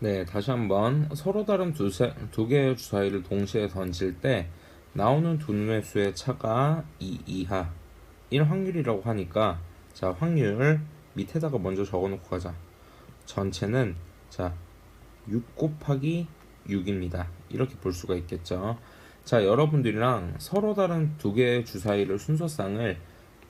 네, 다시 한번 서로 다른 두, 세, 두 개의 주사위를 동시에 던질 때 나오는 두 눈의 수의 차가 2 이하 1 확률이라고 하니까 자 확률 밑에다가 먼저 적어 놓고 가자. 전체는 자 6 곱하기 6입니다. 이렇게 볼 수가 있겠죠. 자 여러분들이랑 서로 다른 두 개의 주사위를 순서상을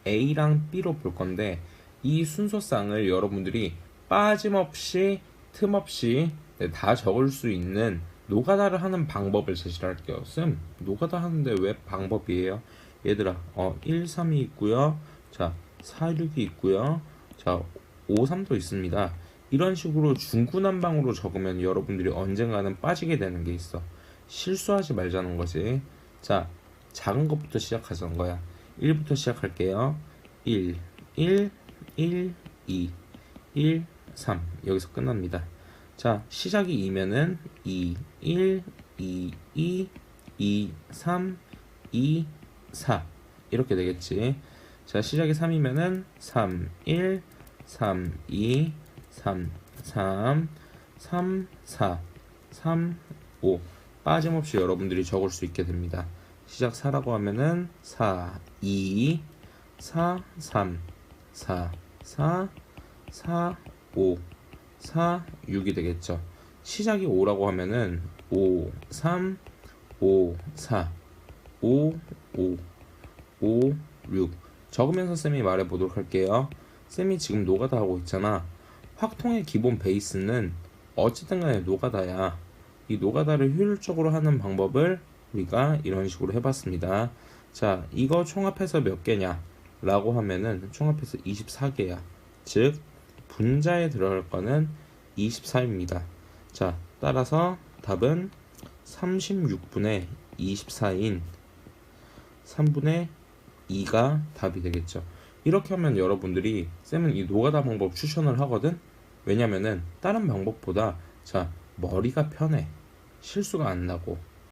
A랑 B로 볼 건데 이 순서상을 여러분들이 빠짐없이 틈없이 네, 다 적을 수 있는 노가다를 하는 방법을 제시를 할게요. 쌤, 노가다 하는데 왜 방법이에요? 얘들아, 어, 1, 3이 있고요. 자, 4, 6이 있고요. 자, 5, 3도 있습니다. 이런 식으로 중구난방으로 적으면 여러분들이 언젠가는 빠지게 되는 게 있어. 실수하지 말자는 거지. 자, 작은 것부터 시작하자는 거야. 1부터 시작할게요. 1, 1, 1, 2, 1, 3. 여기서 끝납니다. 자, 시작이 2면은 2, 1, 2, 2, 2, 3, 2, 4. 이렇게 되겠지. 자, 시작이 3이면은 3, 1, 3, 2, 3, 3, 3, 4, 3, 5. 빠짐없이 여러분들이 적을 수 있게 됩니다. 시작 4라고 하면은 4, 2, 4, 3, 4, 4, 4, 5, 4, 6이 되겠죠. 시작이 5라고 하면은 5, 3, 5, 4, 5, 5, 5, 6. 적으면서 쌤이 말해보도록 할게요. 쌤이 지금 노가다 하고 있잖아. 확통의 기본 베이스는 어쨌든 간에 노가다야. 이 노가다를 효율적으로 하는 방법을 우리가 이런 식으로 해봤습니다. 자, 이거 총합해서 몇 개냐? 라고 하면은 총합해서 24개야. 즉, 분자에 들어갈 거는 24입니다. 자, 따라서 답은 36분의 24인 3분의 2가 답이 되겠죠. 이렇게 하면 여러분들이 쌤은 이 노가다 방법 추천을 하거든. 왜냐면은 다른 방법보다 자 머리가 편해 실수가 안 나고